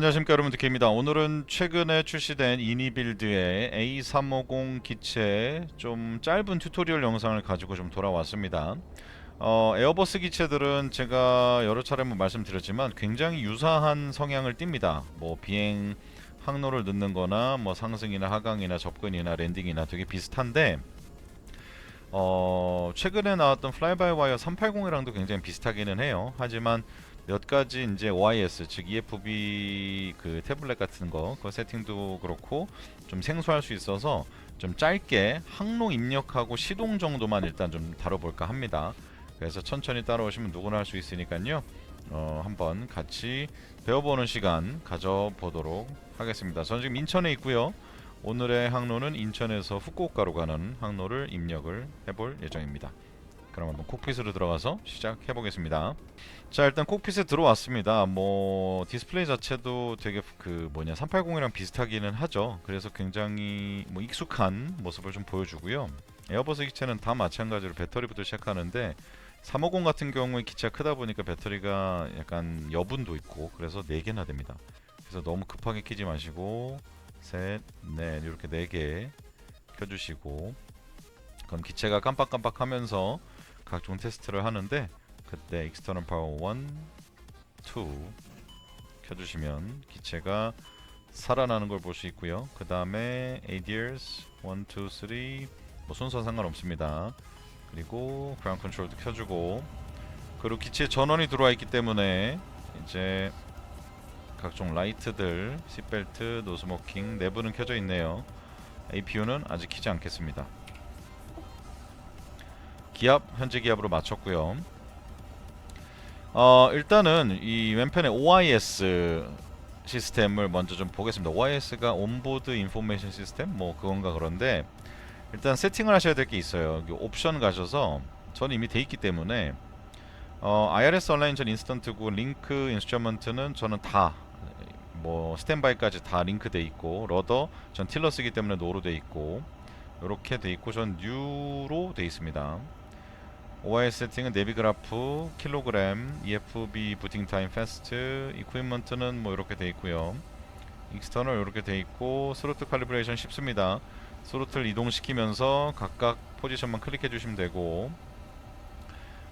안녕하십니까 여러분 드케입니다. 오늘은 최근에 출시된 이니빌드의 A350 기체 좀 짧은 튜토리얼 영상을 가지고 좀 돌아왔습니다. 어, 에어버스 기체들은 제가 여러 차례 뭐 말씀드렸지만 굉장히 유사한 성향을 띱니다. 뭐 비행 항로를 넣는 거나 뭐 상승이나 하강이나 접근이나 랜딩이나 되게 비슷한데 어, 최근에 나왔던 플라이바이와이어 380이랑도 굉장히 비슷하기는 해요. 하지만 몇 가지 이제 OIS 즉 EFB 그 태블릿 같은 거 그 세팅도 그렇고 좀 생소할 수 있어서 좀 짧게 항로 입력하고 시동 정도만 일단 좀 다뤄볼까 합니다. 그래서 천천히 따라오시면 누구나 할 수 있으니까요. 어, 한번 같이 배워보는 시간 가져보도록 하겠습니다. 저는 지금 인천에 있고요. 오늘의 항로는 인천에서 후쿠오카로 가는 항로를 입력을 해볼 예정입니다. 그럼 한번 콕핏으로 들어가서 시작해 보겠습니다. 자 일단 콕핏에 들어왔습니다. 뭐 디스플레이 자체도 되게 그 뭐냐 380이랑 비슷하기는 하죠. 그래서 굉장히 뭐 익숙한 모습을 좀 보여주고요. 에어버스 기체는 다 마찬가지로 배터리부터 시작하는데 350 같은 경우에 기체가 크다 보니까 배터리가 약간 여분도 있고 그래서 4개나 됩니다. 그래서 너무 급하게 키지 마시고 셋, 넷 이렇게 4개 켜주시고 그럼 기체가 깜빡깜빡하면서 각종 테스트를 하는데 그때 external power 1, 2 켜주시면 기체가 살아나는 걸 볼 수 있고요. 그 다음에 ADRs 1, 2, 3뭐 순서 상관없습니다. 그리고 ground control도 켜주고 그리고 기체 전원이 들어와 있기 때문에 이제 각종 라이트들, 시벨트, 노스모킹 내부는 켜져 있네요. APU는 아직 키지 않겠습니다. 기압 현재 기압으로 맞췄고요. 어 일단은 이 왼편의 OIS 시스템을 먼저 좀 보겠습니다. OIS가 온보드 인포메이션 시스템 뭐 그건가 그런데 일단 세팅을 하셔야 될 게 있어요. 옵션 가셔서 저는 이미 돼 있기 때문에 어, IRS 온라인 전 인스턴트고 링크 인스트루먼트는 저는 다 뭐 스탠바이까지 다 링크 돼 있고 러더 전 틸러스기 때문에 노로 돼 있고 이렇게 돼 있고 전 뉴로 돼 있습니다. OIS 세팅은 내비 그래프, 킬로그램, EFB 부팅 타임 패스트, 이퀴먼트는 뭐 이렇게 돼 있고요. 익스터널 이렇게 돼 있고 스로틀 칼리브레이션 쉽습니다. 스로틀 이동시키면서 각각 포지션만 클릭해 주시면 되고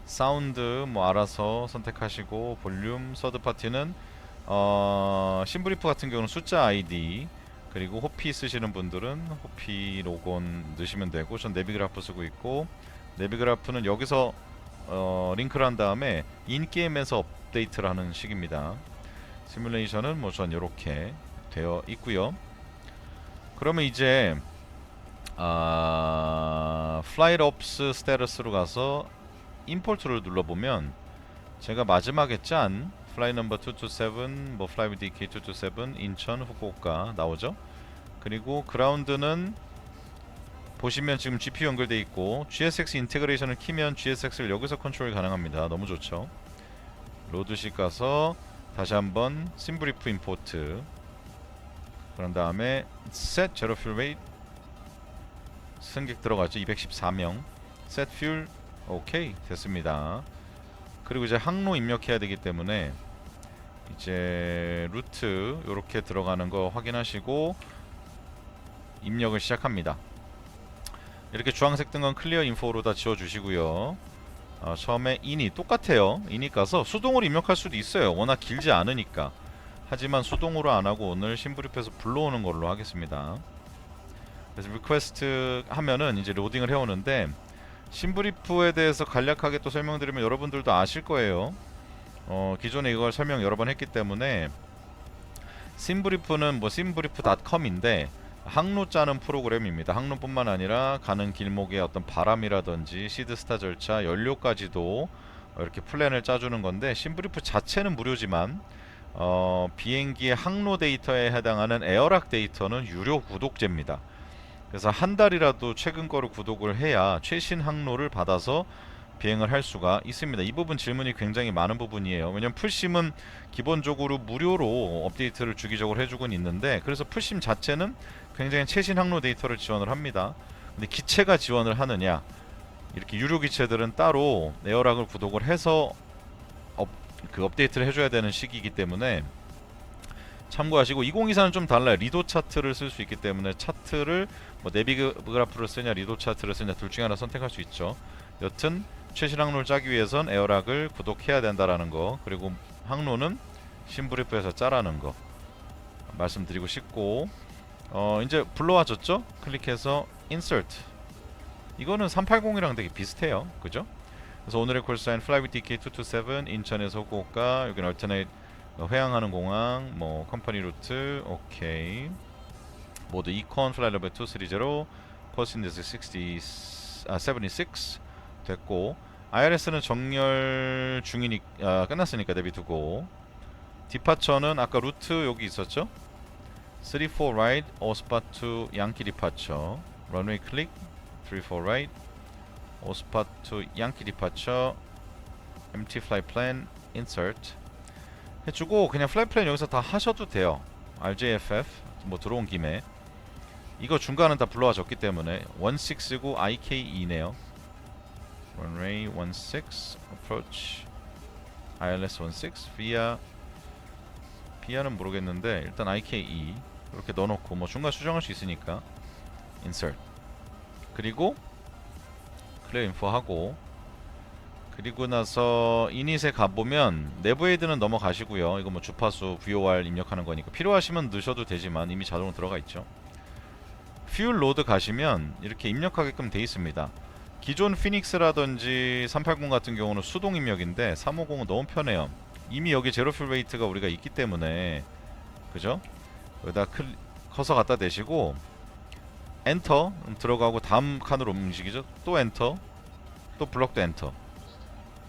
사운드 뭐 알아서 선택하시고 볼륨 서드 파티는 어, 심브리프 같은 경우는 숫자 아이디 그리고 호피 쓰시는 분들은 호피 로곤 넣으시면 되고 전 내비그래프 쓰고 있고 내비그래프는 여기서 어, 링크를 한 다음에 인게임에서 업데이트를 하는 식입니다. 시뮬레이션은 뭐전 이렇게 되어 있고요. 그러면 이제 아, 플라이트 옵스 스테러스로 가서 임포트를 눌러보면 제가 마지막에 짠 플라이 넘버 227, 뭐 플라이 DK 227 인천 후쿠오카 나오죠. 그리고 그라운드는 보시면 지금 GPU 연결돼 있고 GSX 인테그레이션을 키면 GSX를 여기서 컨트롤 가능합니다. 너무 좋죠. 로드식 가서 다시 한번 심브리프 임포트 그런 다음에 set 제로 퓨 웨이트 승객 들어가죠. 214명 set fuel 오케이 됐습니다. 그리고 이제 항로 입력해야 되기 때문에 이제 루트 이렇게 들어가는 거 확인하시고 입력을 시작합니다. 이렇게 주황색 뜬 건 클리어 인포로 다 지워주시고요. 어, 처음에 인이 똑같아요. 인이 가서 수동으로 입력할 수도 있어요. 워낙 길지 않으니까. 하지만 수동으로 안 하고 오늘 심브리프에서 불러오는 걸로 하겠습니다. 그래서 리퀘스트 하면은 이제 로딩을 해오는데 심브리프에 대해서 간략하게 또 설명드리면 여러분들도 아실 거예요. 어, 기존에 이걸 설명 여러 번 했기 때문에 심브리프는 뭐 심브리프.com인데 항로 짜는 프로그램입니다. 항로뿐만 아니라 가는 길목의 어떤 바람이라든지 시드스타 절차, 연료까지도 이렇게 플랜을 짜주는 건데 심브리프 자체는 무료지만 어, 비행기의 항로 데이터에 해당하는 에어락 데이터는 유료 구독제입니다. 그래서 한 달이라도 최근 거를 구독을 해야 최신 항로를 받아서 비행을 할 수가 있습니다. 이 부분 질문이 굉장히 많은 부분이에요. 왜냐면 풀심은 기본적으로 무료로 업데이트를 주기적으로 해주곤 있는데 그래서 풀심 자체는 굉장히 최신 항로 데이터를 지원을 합니다. 근데 기체가 지원을 하느냐 이렇게 유료 기체들은 따로 에어락을 구독을 해서 업, 그 업데이트를 해줘야 되는 시기이기 때문에 참고하시고 2024는 좀 달라요. 리도 차트를 쓸 수 있기 때문에 차트를 뭐 내비그래프를 쓰냐 리도 차트를 쓰냐 둘 중에 하나 선택할 수 있죠. 여튼 최신 항로를 짜기 위해선 에어락을 구독해야 된다라는 거 그리고 항로는 심브리프에서 짜라는 거 말씀드리고 싶고 어 이제 불러와줬죠? 클릭해서 insert 이거는 380이랑 되게 비슷해요. 그죠? 그래서 오늘의 콜사인 플라이비 DK227 인천에서 후쿠오카 여기는 얼터네이트 어, 회항하는 공항 뭐 컴퍼니 루트 오케이 모두 이콘 플라이 레벨 230 코스 인데스 60 아, 76 됐고 IRS는 정렬 중이니 아, 끝났으니까 내비두고 디파처는 아까 루트 여기 있었죠? 34 right all spot to 양키 디파처. runway 클릭 34 right spot to 양키 디파처. empty flight plan insert 해주고 그냥 플라이 플랜 여기서 다 하셔도 돼요. RJFF 뭐 들어온 김에. 이거 중간은 다 불러와 줬기 때문에. 16고 IKE네요 runway 16 approach. ILS 16 via. Via는 모르겠는데 일단 IKE 이렇게 넣어놓고 뭐 중간 수정할 수 있으니까 insert. 그리고 클리어 인포 하고 그리고 나서 이닛에 가보면 내부 헤드는 넘어가시고요. 이거 뭐 주파수 VOR 입력하는 거니까 필요하시면 넣으셔도 되지만 이미 자동으로 들어가 있죠. 퓨얼 로드 가시면 이렇게 입력하게끔 돼 있습니다 기존 피닉스라든지 380 같은 경우는 수동 입력인데 350은 너무 편해요. 이미 여기 제로 퓨얼 웨이트가 우리가 있기 때문에. 그죠? 여기다 클, 커서 갖다 대시고 엔터 들어가고 다음 칸으로 움직이죠? 또 엔터 또 블럭도 엔터.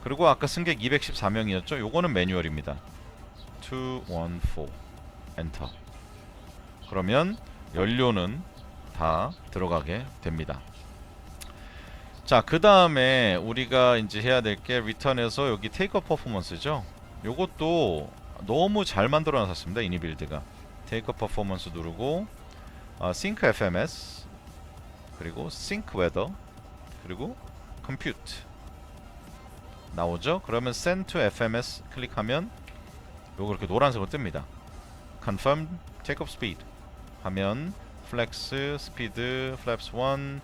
그리고 아까 승객 214명이었죠? 요거는 매뉴얼입니다. 214 엔터. 그러면 연료는 다 들어가게 됩니다 자 그 다음에 우리가 이제 해야 될 게 리턴에서 여기 테이크업 퍼포먼스죠. 요것도 너무 잘 만들어 놨습니다 이니 빌드가. 테이크업 퍼포먼스 누르고 어, 싱크 FMS 그리고 싱크 웨더 그리고 컴퓨트 나오죠? 그러면 send to FMS 클릭하면 요거 이렇게 노란색으로 뜹니다. Confirm takeoff speed 하면 플렉스, 스피드, 플랩스 1,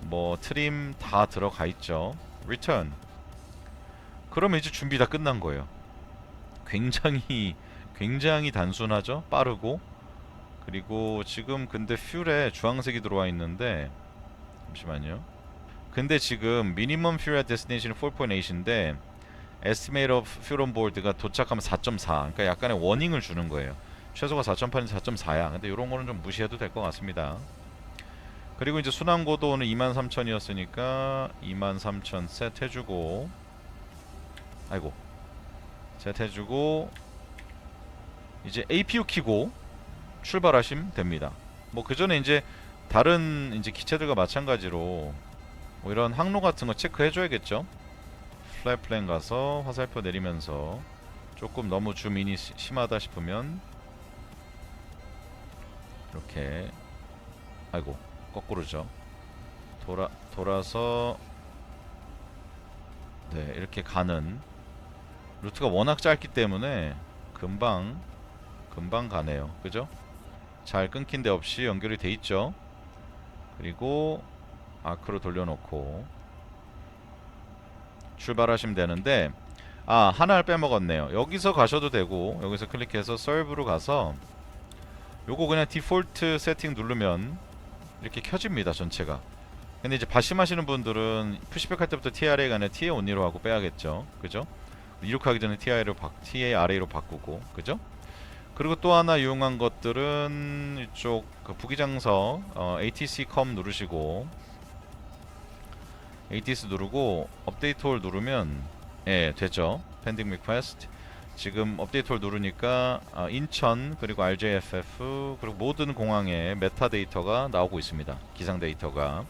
뭐 트림 다 들어가 있죠. return. 그러면 이제 준비 다 끝난 거예요. 굉장히 굉장히 단순하죠. 빠르고 그리고 지금 근데 퓨el에 주황색이 들어와 있는데 잠시만요. 근데 지금 미니멈 at destination 4.8인데 estimate of fuel on board가 도착하면 4.4. 그러니까 약간의 워닝을 주는 거예요. 최소가 4.8에서 4.4야. 근데 이런 거는 좀 무시해도 될 것 같습니다. 그리고 이제 순환고도는 23,000이었으니까 23,000 셋 해주고 아이고 셋 해주고 이제 APU 키고 출발하시면 됩니다. 뭐 그 전에 이제 다른 이제 기체들과 마찬가지로 뭐 이런 항로 같은 거 체크해 줘야겠죠. 플라이 플랜 가서 화살표 내리면서 조금 너무 시- 심하다 싶으면 이렇게 아이고 거꾸로죠. 돌아 돌아서 네 이렇게 가는 루트가 워낙 짧기 때문에 금방 금방 가네요. 그죠? 잘 끊긴 데 없이 연결이 돼 있죠. 그리고 아크로 돌려놓고 출발하시면 되는데 아 하나를 빼먹었네요. 여기서 가셔도 되고 여기서 클릭해서 서브로 가서 요거 그냥 디폴트 세팅 누르면 이렇게 켜집니다 전체가. 근데 이제 바심하시는 분들은 푸시백 할 때부터 TRA가 아니라 TA 온리로 하고 빼야겠죠. 그죠? 이륙하기 전에 TI를 바, TARA로 바꾸고 그죠? 그리고 또 하나 유용한 것들은 이쪽 그 부기장서 어, ATC 컴 누르시고 ATC 누르고 업데이트 홀 누르면 예 됐죠? 펜딩 리퀘스트 지금 업데이트 홀 누르니까 아, 인천 그리고 RJFF 그리고 모든 공항에 메타 데이터가 나오고 있습니다. 기상 데이터가.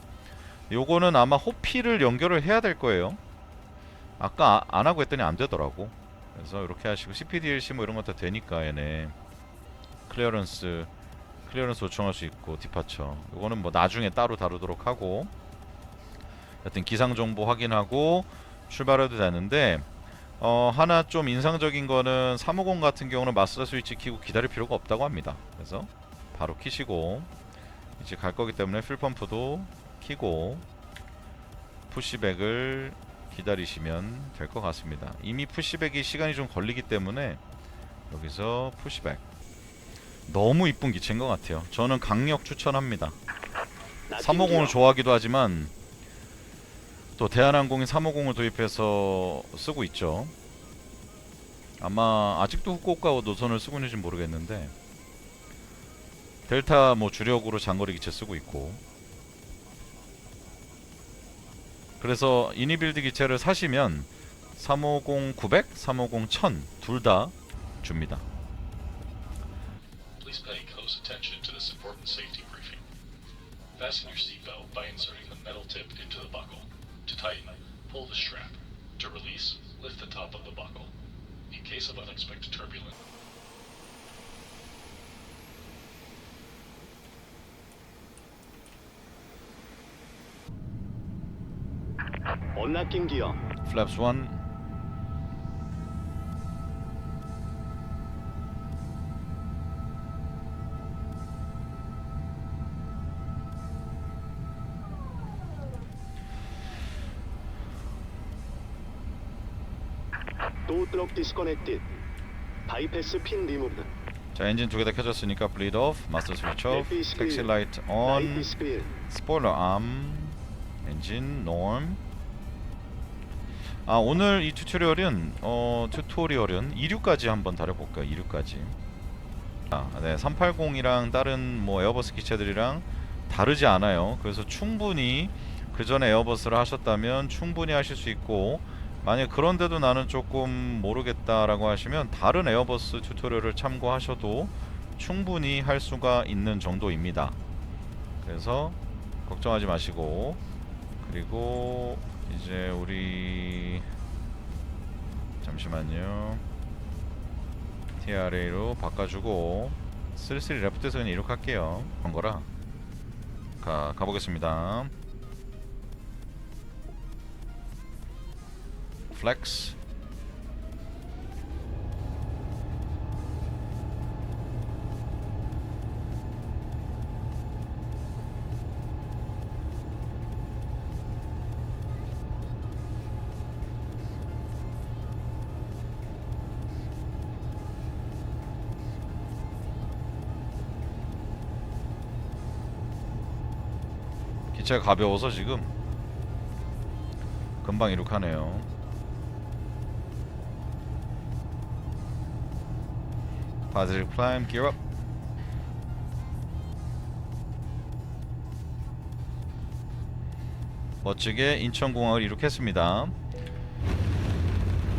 요거는 아마 호피를 연결을 해야 될 거예요. 아까 아- 안 하고 했더니 안 되더라고. 그래서 이렇게 하시고 CPDLC 뭐 이런 거다 되니까 얘네 클리어런스 클리어런스 요청할 수 있고 디파처. 요거는 뭐 나중에 따로 다루도록 하고 여튼 기상 정보 확인하고 출발해도 되는데 어, 하나 좀 인상적인 거는 350 같은 경우는 마스터 스위치 키고 기다릴 필요가 없다고 합니다. 그래서 바로 키시고 이제 갈 거기 때문에 필펌프도 키고 푸시백을 기다리시면 될 것 같습니다. 이미 푸시백이 시간이 좀 걸리기 때문에 여기서 푸시백 너무 이쁜 기체인 것 같아요. 저는 강력 추천합니다. 350을 좋아하기도 하지만 또 대한항공이 350을 도입해서 쓰고 있죠. 아마 아직도 후쿠오카 노선을 쓰고 있는지 모르겠는데 델타 뭐 주력으로 장거리 기체 쓰고 있고 그래서 이니빌드 기체를 사시면 350 900, 350 1000둘 다 줍니다. Fasten your seatbelt by inserting the metal tip into the buckle. To tighten, pull the strap. To release, lift the top of the buckle. In case of unexpected turbulence, 언락 킹 기어 플랩스 1또 트럭 디스커넥티드 바이패스 핀 리무브 자 엔진 두 개 다 켜졌으니까 블리드 오프 마스터 스위치 오프 스피드, 라이트 온 스포일러 암 엔진 놈. 아 오늘 이 튜토리얼은 어 튜토리얼은 2류까지 한번 다뤄볼까요? 2류까지. 아, 네, 380이랑 다른 뭐 에어버스 기체들이랑 다르지 않아요. 그래서 충분히 그 전에 에어버스를 하셨다면 충분히 하실 수 있고 만약 그런데도 나는 조금 모르겠다라고 하시면 다른 에어버스 튜토리얼을 참고하셔도 충분히 할 수가 있는 정도입니다. 그래서 걱정하지 마시고 그리고 이제 우리 잠시만요. TRA로 바꿔주고 쓸쓸히 레프트에서 그냥 이렇게 할게요. 그런 거라. 가, 가보겠습니다 기체가 가벼워서 지금 금방 이륙하네요. Positive climb, gear up. 멋지게 인천공항을 이륙했습니다.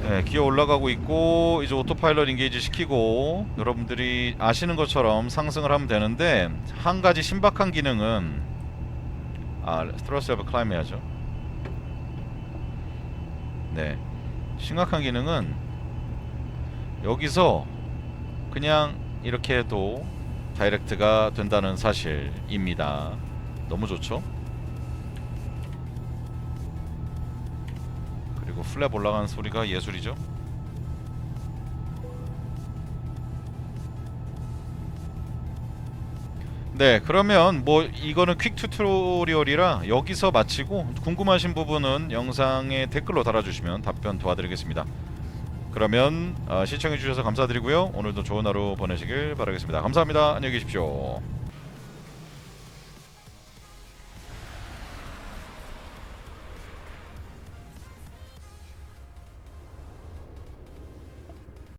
네, 기어 올라가고 있고 이제 오토파일럿 인게이지 시키고 여러분들이 아시는 것처럼 상승을 하면 되는데 한 가지 신박한 기능은 아 스트러스 레버 클라임 해야죠 네 심각한 기능은 여기서 그냥 이렇게 해도 다이렉트가 된다는 사실입니다. 너무 좋죠? 그리고 플랩 올라가는 소리가 예술이죠? 네 그러면 뭐 이거는 퀵 튜토리얼이라 여기서 마치고 궁금하신 부분은 영상에 댓글로 달아주시면 답변 도와드리겠습니다 그러면 어, 시청해 주셔서 감사드리고요. 오늘도 좋은 하루 보내시길 바라겠습니다. 감사합니다. 안녕히 계십시오